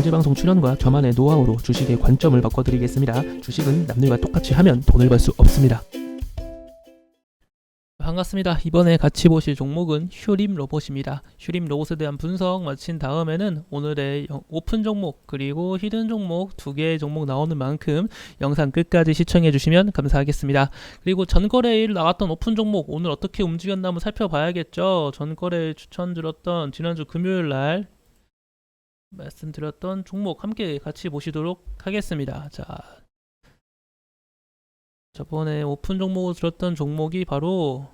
공개방송 출연과 저만의 노하우로 주식의 관점을 바꿔드리겠습니다. 주식은 남들과 똑같이 하면 돈을 벌 수 없습니다. 반갑습니다. 이번에 같이 보실 종목은 슈림 로봇입니다. 슈림 로봇에 대한 분석 마친 다음에는 오늘의 영- 오픈 종목 그리고 히든 종목 두 개의 종목 나오는 만큼 영상 끝까지 시청해 주시면 감사하겠습니다. 그리고 전거래일 나왔던 오픈 종목 오늘 어떻게 움직였나 한번 살펴봐야겠죠. 전거래 추천드렸던 지난주 금요일 날 말씀드렸던 종목 함께 같이 보시도록 하겠습니다. 자, 저번에 오픈 종목을 들었던 종목이 바로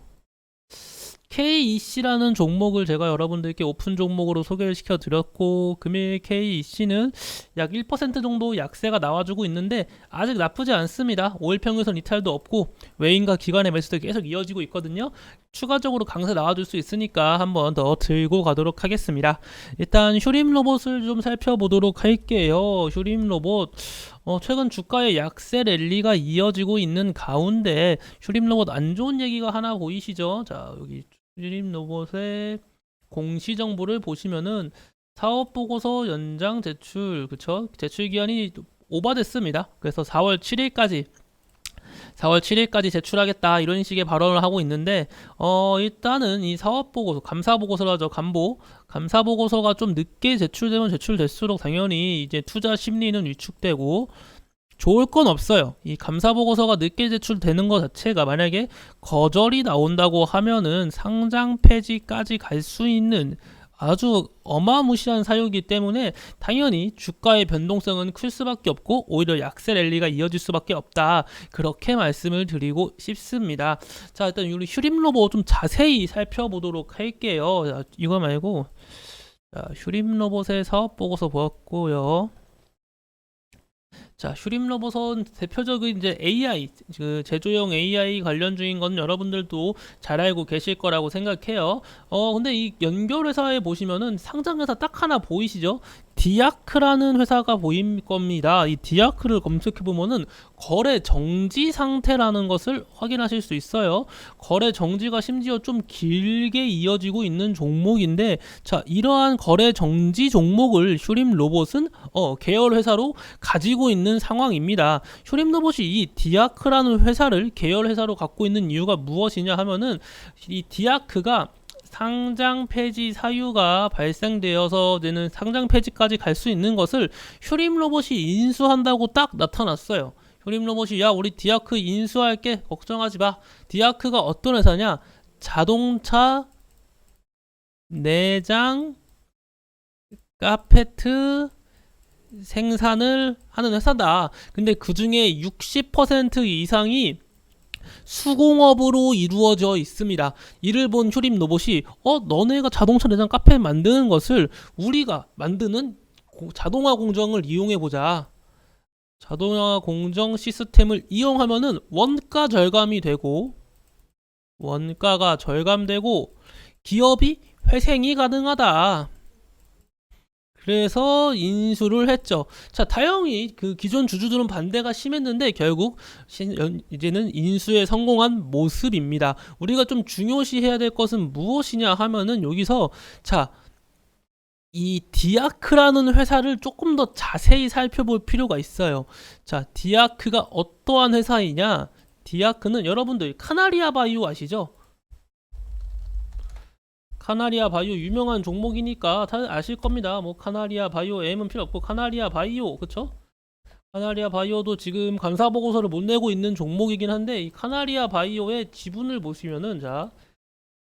KEC라는 종목을 제가 여러분들께 오픈 종목으로 소개를 시켜 드렸고 금일 KEC는 약 1% 정도 약세가 나와주고 있는데 아직 나쁘지 않습니다. 5일 평균선 이탈도 없고 외인과 기관의 매수도 계속 이어지고 있거든요. 추가적으로 강세 나와줄 수 있으니까 한번 더 들고 가도록 하겠습니다. 일단 휴림 로봇을 좀 살펴보도록 할게요. 휴림 로봇 어, 최근 주가의 약세 랠리가 이어지고 있는 가운데 휴림 로봇 안 좋은 얘기가 하나 보이시죠? 자 여기 휴림 로봇의 공시 정보를 보시면은 사업 보고서 연장 제출 그쵸? 제출 기한이 오버됐습니다. 그래서 4월 7일까지 4월 7일까지 제출하겠다 이런 식의 발언을 하고 있는데 어 일단은 이 사업 보고서 감사 보고서라죠 감보 감사 보고서가 좀 늦게 제출되면 제출될수록 당연히 이제 투자 심리는 위축되고 좋을 건 없어요. 이 감사 보고서가 늦게 제출되는 것 자체가 만약에 거절이 나온다고 하면은 상장 폐지까지 갈 수 있는 아주 어마무시한 사유이기 때문에 당연히 주가의 변동성은 클 수밖에 없고 오히려 약세 랠리가 이어질 수밖에 없다. 그렇게 말씀을 드리고 싶습니다. 자, 일단 우리 휴림 로봇 좀 자세히 살펴보도록 할게요. 자, 이거 말고 자, 휴림 사업 보고서 보았고요. 자, 휴림 로봇은 대표적인 이제 AI, 그 제조용 AI 관련 중인 건 여러분들도 잘 알고 계실 거라고 생각해요. 어, 근데 이 연결 회사에 보시면은 상장 회사 딱 하나 보이시죠? 디아크라는 회사가 보일 겁니다. 이 디아크를 검색해 보면은 거래 정지 상태라는 것을 확인하실 수 있어요. 거래 정지가 심지어 좀 길게 이어지고 있는 종목인데, 자 이러한 거래 정지 종목을 휴림 로봇은 어, 계열 회사로 가지고 있는 상황입니다. 휴림 로봇이 이 디아크라는 회사를 계열 회사로 갖고 있는 이유가 무엇이냐 하면은 이 디아크가 상장 폐지 사유가 발생되어서 되는 상장 폐지까지 갈 수 있는 것을 휴림 로봇이 인수한다고 딱 나타났어요. 휴림 로봇이 야 우리 디아크 인수할게 걱정하지 마. 디아크가 어떤 회사냐? 자동차 내장 카페트 생산을 하는 회사다. 근데 그 중에 60% 이상이 수공업으로 이루어져 있습니다. 이를 본 휴림 로봇이 어 너네가 자동차 내장 카페 만드는 것을 우리가 만드는 고- 자동화 공정을 이용해 보자. 자동화 공정 시스템을 이용하면은 원가 절감이 되고 원가가 절감되고 기업이 회생이 가능하다. 그래서 인수를 했죠. 자, 다행히 그 기존 주주들은 반대가 심했는데 결국 이제는 인수에 성공한 모습입니다. 우리가 좀 중요시해야 될 것은 무엇이냐 하면은 여기서 자, 이 디아크라는 회사를 조금 더 자세히 살펴볼 필요가 있어요. 자, 디아크가 어떠한 회사이냐? 디아크는 여러분들 카나리아 바이오 아시죠? 카나리아 바이오 유명한 종목이니까 다 아실 겁니다. 뭐 카나리아 바이오 M은 필요 없고 카나리아 바이오 그쵸? 카나리아 바이오도 지금 감사 보고서를 못 내고 있는 종목이긴 한데 이 카나리아 바이오의 지분을 보시면은 자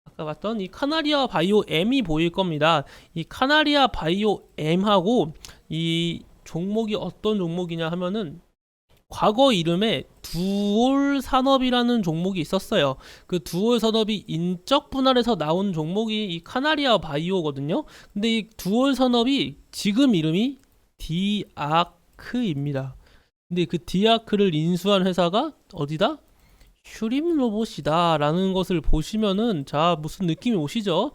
아까 봤던 이 카나리아 바이오 M이 보일 겁니다. 이 카나리아 바이오 M하고 이 종목이 어떤 종목이냐 하면은 과거 이름에 두올 산업이라는 종목이 있었어요. 그 두올 산업이 인적 분할에서 나온 종목이 이 카나리아 바이오거든요. 근데 이 두올 산업이 지금 이름이 디아크입니다. 근데 그 디아크를 인수한 회사가 어디다? 휴림 로봇이다라는 것을 보시면은 자 무슨 느낌이 오시죠?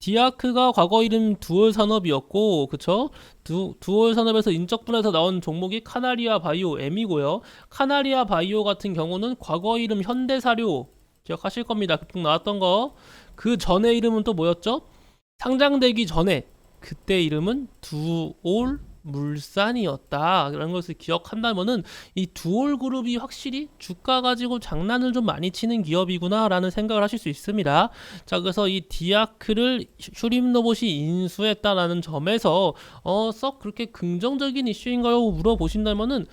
디아크가 과거 이름 두올 산업이었고 그쵸? 두, 두올 산업에서 인적 분할에서 나온 종목이 카나리아 바이오 M이고요. 카나리아 바이오 같은 경우는 과거 이름 현대사료 기억하실 겁니다. 그쪽 나왔던 거. 그 전에 이름은 또 뭐였죠? 상장되기 전에 그때 이름은 두올 물산이었다라는 것을 기억한다면은 이 두올 그룹이 확실히 주가 가지고 장난을 좀 많이 치는 기업이구나라는 생각을 하실 수 있습니다. 자, 그래서 이 디아크를 슈림 로봇이 인수했다라는 점에서 어, 썩 그렇게 긍정적인 이슈인가요? 물어보신다면은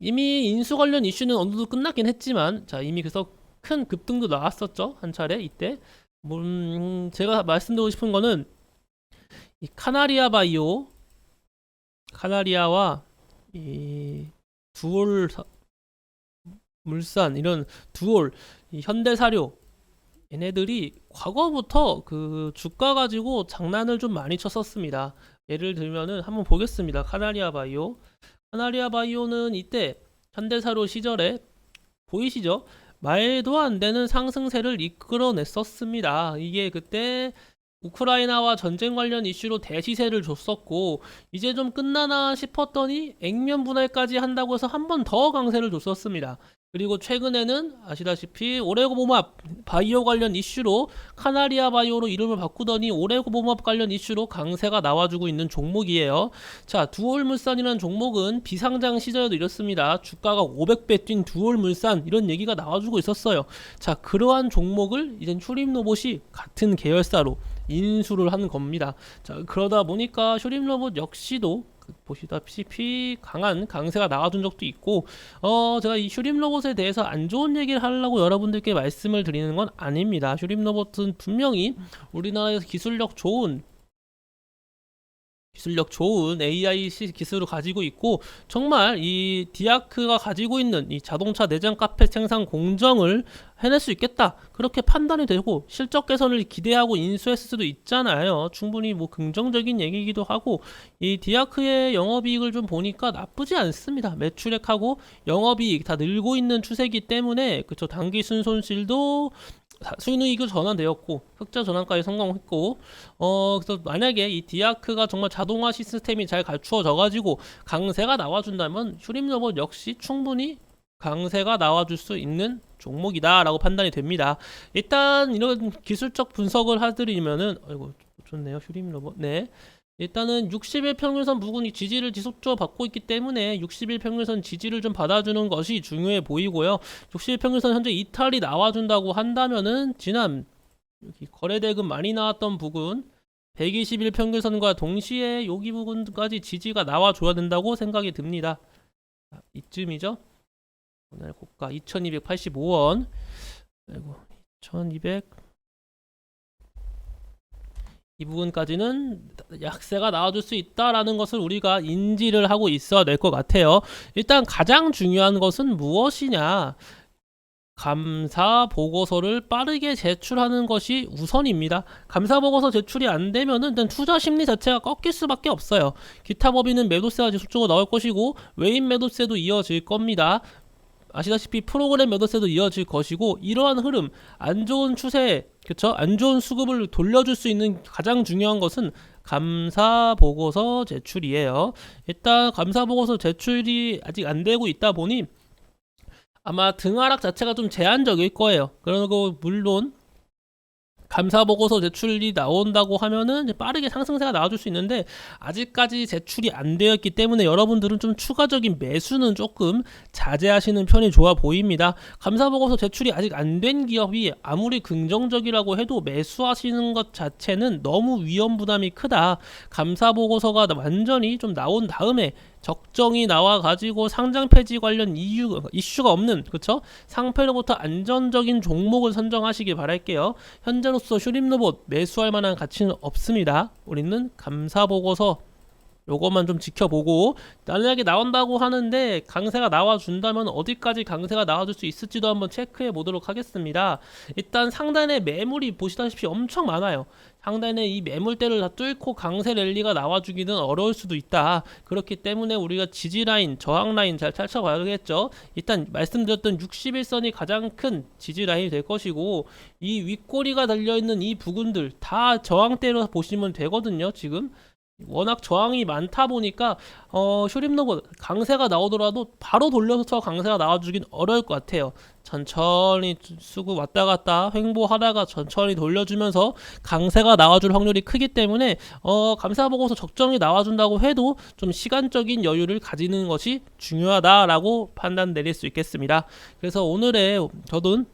이미 인수 관련 이슈는 어느 정도 끝났긴 했지만 자, 이미 그래서 큰 급등도 나왔었죠. 한 차례 이때. 음, 제가 말씀드리고 싶은 거는 이 카나리아 바이오 카나리아와 이 두올 사- 물산 이런 두올 이 현대사료 얘네들이 과거부터 그 주가 가지고 장난을 좀 많이 쳤었습니다. 예를 들면은 한번 보겠습니다. 카나리아 바이오 카나리아 바이오는 이때 현대사료 시절에 보이시죠? 말도 안 되는 상승세를 이끌어냈었습니다. 이게 그때 우크라이나와 전쟁 관련 이슈로 대시세를 줬었고 이제 좀 끝나나 싶었더니 액면 분할까지 한다고 해서 한 번 더 강세를 줬었습니다. 그리고 최근에는 아시다시피 오레고보맙 바이오 관련 이슈로 카나리아 바이오로 이름을 바꾸더니 오레고보맙 관련 이슈로 강세가 나와주고 있는 종목이에요. 자, 두올물산이라는 종목은 비상장 시절에도 이렇습니다. 주가가 500배 뛴 두올물산 이런 얘기가 나와주고 있었어요. 자, 그러한 종목을 이젠 추림 로봇이 같은 계열사로 인수를 하는 겁니다. 자, 그러다 보니까 쇼림 로봇 역시도 그 보시다시피 강한 강세가 나와준 적도 있고 어 제가 이 슈림 로봇에 대해서 안 좋은 얘기를 하려고 여러분들께 말씀을 드리는 건 아닙니다. 슈림 로봇은 분명히 우리나라에서 기술력 좋은 기술력 좋은 AI 기술을 가지고 있고 정말 이 디아크가 가지고 있는 이 자동차 내장 카펫 생산 공정을 해낼 수 있겠다. 그렇게 판단이 되고 실적 개선을 기대하고 인수했을 수도 있잖아요. 충분히 뭐 긍정적인 얘기이기도 하고 이 디아크의 영업이익을 좀 보니까 나쁘지 않습니다. 매출액하고 영업이익 다 늘고 있는 추세이기 때문에 그쵸 당기 순손실도 수익이익으로 전환되었고 흑자 전환까지 성공했고 어 그래서 만약에 이 디아크가 정말 자동화 시스템이 잘 갖추어져 가지고 강세가 나와준다면 슈림 로봇 역시 충분히 강세가 나와줄 수 있는 종목이다라고 판단이 됩니다. 일단 이런 기술적 분석을 해드리면은 아이고 좋네요. 슈림 로봇. 네 일단은 60일 평균선 부근이 지지를 지속적으로 받고 있기 때문에 60일 평균선 지지를 좀 받아주는 것이 중요해 보이고요. 60일 평균선 현재 이탈이 나와준다고 한다면은 지난 여기 거래 대금 많이 나왔던 부근 120일 평균선과 동시에 여기 부분까지 지지가 나와줘야 된다고 생각이 듭니다. 자, 이쯤이죠. 오늘 고가 2285원 그리고 2200 이 부분까지는 약세가 나와줄 수 있다라는 것을 우리가 인지를 하고 있어야 될 것 같아요. 일단 가장 중요한 것은 무엇이냐? 감사 보고서를 빠르게 제출하는 것이 우선입니다. 감사 보고서 제출이 안 되면은 일단 투자 심리 자체가 꺾일 수밖에 없어요. 기타 법인은 매도세가 지속적으로 나올 것이고 외인 매도세도 이어질 겁니다. 아시다시피 프로그램 매도세도 이어질 것이고 이러한 흐름 안 좋은 추세 그쵸? 안 좋은 수급을 돌려줄 수 있는 가장 중요한 것은 감사 보고서 제출이에요. 일단 감사 보고서 제출이 아직 안 되고 있다 보니 아마 등하락 자체가 좀 제한적일 거예요. 그리고 물론 감사 보고서 제출이 나온다고 하면은 빠르게 상승세가 나와줄 수 있는데 아직까지 제출이 안 되었기 때문에 여러분들은 좀 추가적인 매수는 조금 자제하시는 편이 좋아 보입니다. 감사 보고서 제출이 아직 안 된 기업이 아무리 긍정적이라고 해도 매수하시는 것 자체는 너무 위험 부담이 크다. 감사 보고서가 완전히 좀 나온 다음에 적정이 나와 가지고 상장 폐지 관련 이유 이슈가 없는 그쵸 상패로부터 안전적인 종목을 선정하시길 바랄게요. 현재로서 슈림 로봇 매수할 만한 가치는 없습니다. 우리는 감사 보고서 요것만 좀 지켜보고 만약에 나온다고 하는데 강세가 나와준다면 어디까지 강세가 나와줄 수 있을지도 한번 체크해 보도록 하겠습니다. 일단 상단에 매물이 보시다시피 엄청 많아요. 상단에 이 매물대를 다 뚫고 강세 랠리가 나와주기는 어려울 수도 있다. 그렇기 때문에 우리가 지지 라인, 저항 라인 잘 찾아봐야겠죠. 일단 말씀드렸던 61선이 가장 큰 지지 라인이 될 것이고 이 윗꼬리가 달려 있는 이 부분들 다 저항대로 보시면 되거든요. 지금 워낙 저항이 많다 보니까 어, 로봇 강세가 나오더라도 바로 돌려서 강세가 나와주긴 어려울 것 같아요. 천천히 쓰고 왔다 갔다 횡보하다가 천천히 돌려주면서 강세가 나와줄 확률이 크기 때문에 어, 감사 보고서 적정이 나와준다고 해도 좀 시간적인 여유를 가지는 것이 중요하다라고 판단 내릴 수 있겠습니다. 그래서 오늘의 저도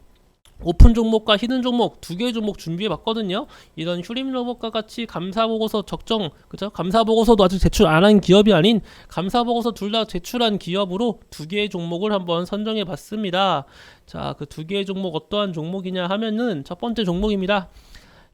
오픈 종목과 히든 종목 두 개의 종목 준비해 봤거든요. 이런 휴림 로봇과 같이 감사 보고서 적정 그죠? 감사 보고서도 아직 제출 안 한 기업이 아닌 감사 보고서 둘 다 제출한 기업으로 두 개의 종목을 한번 선정해 봤습니다. 자, 그 두 개의 종목 어떠한 종목이냐 하면은 첫 번째 종목입니다.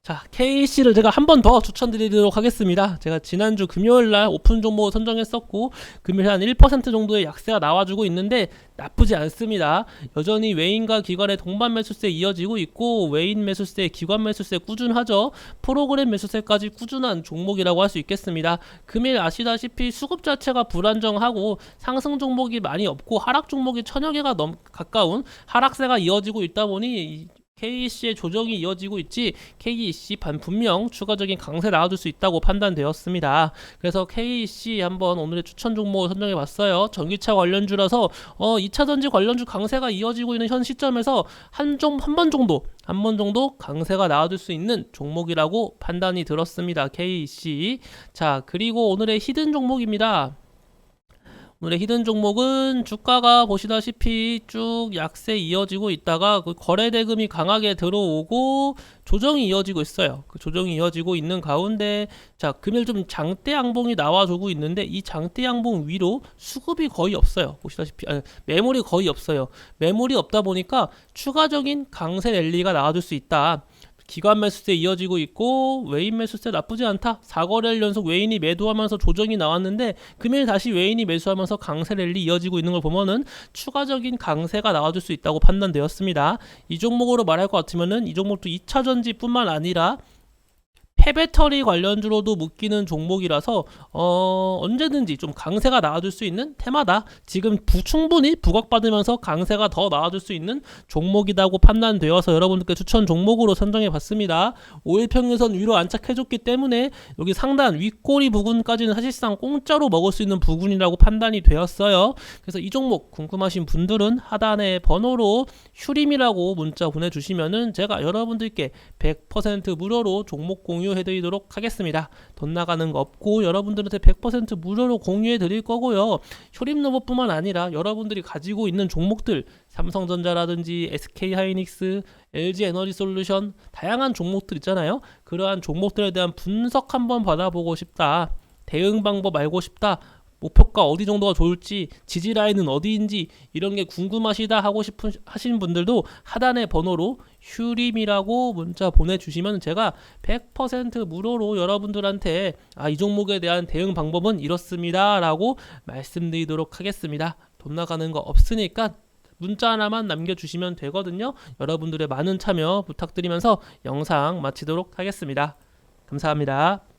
자, KC를 제가 한 번 더 추천드리도록 하겠습니다. 제가 지난주 금요일 날 오픈 종목 선정했었고, 금요일 한 1% 정도의 약세가 나와주고 있는데, 나쁘지 않습니다. 여전히 외인과 기관의 동반 매수세 이어지고 있고, 외인 매수세, 기관 매수세 꾸준하죠. 프로그램 매수세까지 꾸준한 종목이라고 할 수 있겠습니다. 금일 아시다시피 수급 자체가 불안정하고, 상승 종목이 많이 없고, 하락 종목이 천여 개가 넘 가까운 하락세가 이어지고 있다 보니, 이 KEC의 조정이 이어지고 있지 KEC 반 분명 추가적인 강세 나와줄 수 있다고 판단되었습니다. 그래서 KEC 한번 오늘의 추천 종목을 선정해 봤어요. 전기차 관련주라서 어 2차 전지 관련주 강세가 이어지고 있는 현 시점에서 한종한 번 정도 한 번 정도 강세가 나와줄 수 있는 종목이라고 판단이 들었습니다. KEC 자 그리고 오늘의 히든 종목입니다. 오늘의 히든 종목은 주가가 보시다시피 쭉 약세 이어지고 있다가 그 거래 대금이 강하게 들어오고 조정이 이어지고 있어요. 그 조정이 이어지고 있는 가운데 자 금일 좀 장대 양봉이 나와주고 있는데 이 장대 양봉 위로 수급이 거의 없어요. 보시다시피 아니, 매물이 거의 없어요. 매물이 없다 보니까 추가적인 강세 랠리가 나와줄 수 있다. 기관 매수세 이어지고 있고 외인 매수세 나쁘지 않다. 4거래일 연속 외인이 매도하면서 조정이 나왔는데 금일 다시 외인이 매수하면서 강세 랠리 이어지고 있는 걸 보면은 추가적인 강세가 나와줄 수 있다고 판단되었습니다. 이 종목으로 말할 것 같으면은 이 종목도 2차 전지뿐만 아니라 폐배터리 관련주로도 묶이는 종목이라서 어, 언제든지 좀 강세가 나와줄 수 있는 테마다 지금 부, 충분히 부각받으면서 강세가 더 나와줄 수 있는 종목이라고 판단되어서 여러분들께 추천 종목으로 선정해 봤습니다. 5일 평균선 위로 안착해줬기 때문에 여기 상단 윗꼬리 부분까지는 사실상 공짜로 먹을 수 있는 부분이라고 판단이 되었어요. 그래서 이 종목 궁금하신 분들은 하단의 번호로 휴림이라고 문자 보내주시면은 제가 여러분들께 100% 무료로 종목 공유 해드리도록 하겠습니다. 돈 나가는 거 없고 여러분들한테 100% 무료로 공유해 드릴 거고요. 효림 로봇뿐만 아니라 여러분들이 가지고 있는 종목들 삼성전자라든지 SK 하이닉스, LG 에너지 솔루션 다양한 종목들 있잖아요. 그러한 종목들에 대한 분석 한번 받아보고 싶다. 대응 방법 알고 싶다. 목표가 어디 정도가 좋을지 지지 라인은 어디인지 이런 게 궁금하시다 하고 싶은 하시는 분들도 하단의 번호로 휴림이라고 문자 보내주시면 제가 100% 무료로 여러분들한테 아, 이 종목에 대한 대응 방법은 이렇습니다라고 말씀드리도록 하겠습니다. 돈 나가는 거 없으니까 문자 하나만 남겨주시면 되거든요. 여러분들의 많은 참여 부탁드리면서 영상 마치도록 하겠습니다. 감사합니다.